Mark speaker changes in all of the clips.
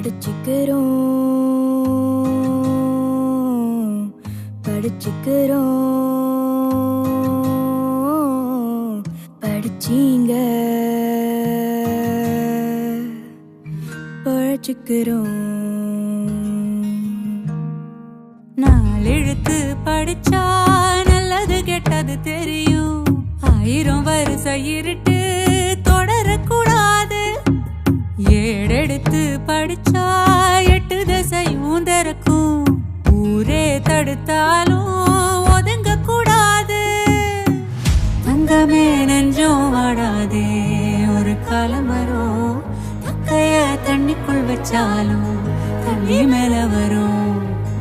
Speaker 1: படிச்சுக்கிறோம். படிச்சுக்கிறோம். படிச்சீங்க. பழச்சுக்கிறோம்
Speaker 2: ஊரே தடுத்தாலும் ஒதுங்க கூடாது தங்கமே நெஞ்சம் வாடாதே ஒரு காலம் வரும். தக்கைய தண்ணிக்குள் வச்சாலும் தண்ணி மேல வரும்.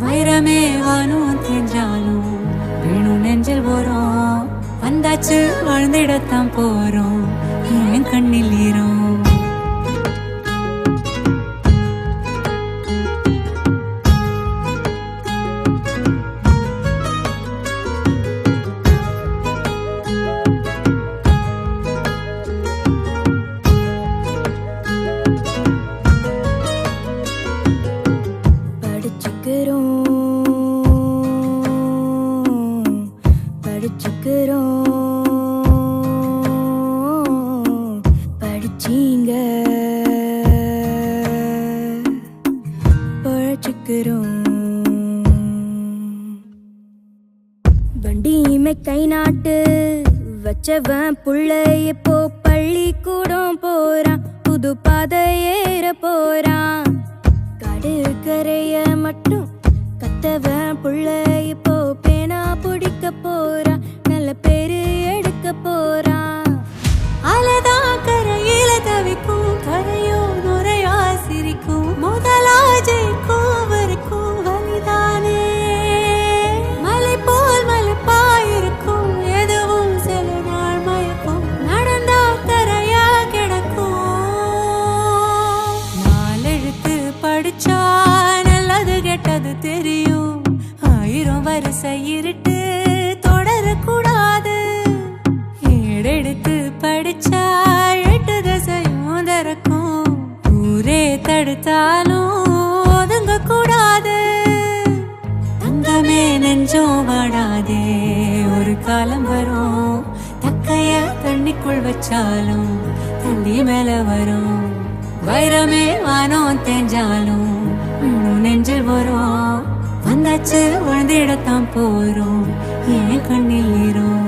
Speaker 2: வைரமே வானும் தெரிஞ்சாலும் வேணும் நெஞ்சில் போறோம் வந்தாச்சு வாழ்ந்திடத்தான் போறோம். என் கண்ணில் ஈரும்.
Speaker 1: வண்டி வண்டியுமே கை நாட்டு வச்சவன் புள்ள இப்போ பள்ளிக்கூடம் போறான் புது பாதை ஏற போறான். கடற்கரைய மட்டும் கத்தவன் புள்ள
Speaker 2: நல்லது கெட்டது தெரியும். ஆயிரம் வரிசை இருட்டு தொடரக்கூடாது. ஏடெடுத்து படிச்சா எட்டு திசையும் திறக்கும் ஊரே தடுத்தாலும் ஒதுங்க கூடாது தங்கமே நெஞ்சம் வாடாதே ஒரு காலம் வரும். தக்கைய தண்ணிக்குள் வச்சாலும் தண்ணி மேல வரும். வைரமே வானம் தேஞ்சாலும் இன்னும் நெஞ்சில் வரும். வந்தாச்சு வாழ்ந்திடத்தான் போறோம். என் கண்ணில் ஈரும்